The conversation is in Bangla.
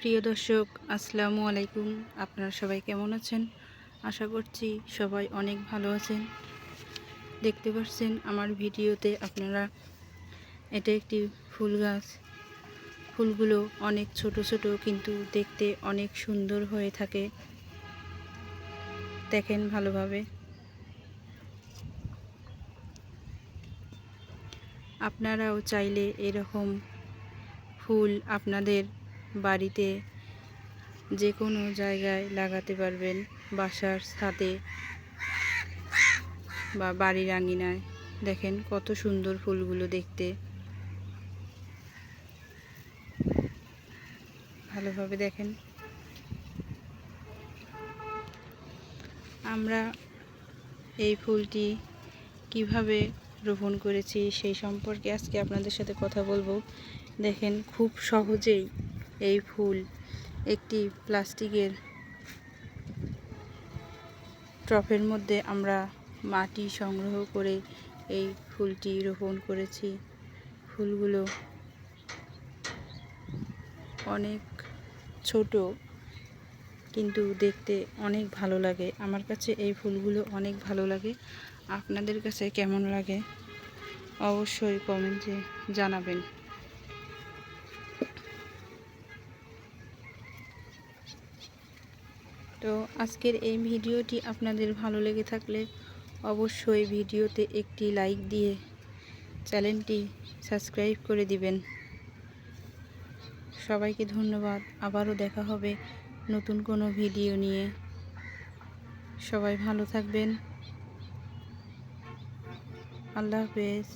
প্রিয় দর্শক, আসসালামু আলাইকুম। আপনারা সবাই কেমন আছেন? আশা করছি সবাই অনেক ভালো আছেন। দেখতে পাচ্ছেন আমার ভিডিওতে আপনারা এটা একটি ফুল গাছ। ফুলগুলো অনেক ছোট ছোট, কিন্তু দেখতে অনেক সুন্দর হয়ে থাকে। দেখেন ভালোভাবে। আপনারাও চাইলে এরকম ফুল আপনাদের বাড়িতে যে কোনো জায়গায় লাগাতে পারবেন বাসার ছাদে বা বাড়ির আঙিনায়। দেখেন কত সুন্দর ফুলগুলো দেখতে। ভালোভাবে দেখেন। আমরা এই ফুলটি কীভাবে রোপণ করেছি সেই সম্পর্কে আজকে আপনাদের সাথে কথা বলব। দেখেন খুব সহজেই এই ফুল একটি প্লাস্টিকের ট্রফের মধ্যে আমরা মাটি সংগ্রহ করে এই ফুলটি রোপণ করেছি। ফুলগুলো অনেক ছোট, কিন্তু দেখতে অনেক ভালো লাগে। আমার কাছে এই ফুলগুলো অনেক ভালো লাগে। আপনাদের কাছে কেমন লাগে? অবশ্যই কমেন্টে জানাবেন। তো আজকের এই ভিডিওটি আপনাদের ভালো লেগে থাকলে অবশ্যই ভিডিওতে একটি লাইক দিয়ে চ্যানেলটি সাবস্ক্রাইব করে দিবেন। সবাইকে ধন্যবাদ। আবারও দেখা হবে নতুন কোনো ভিডিও নিয়ে। সবাই ভালো থাকবেন। আল্লাহ হাফেজ।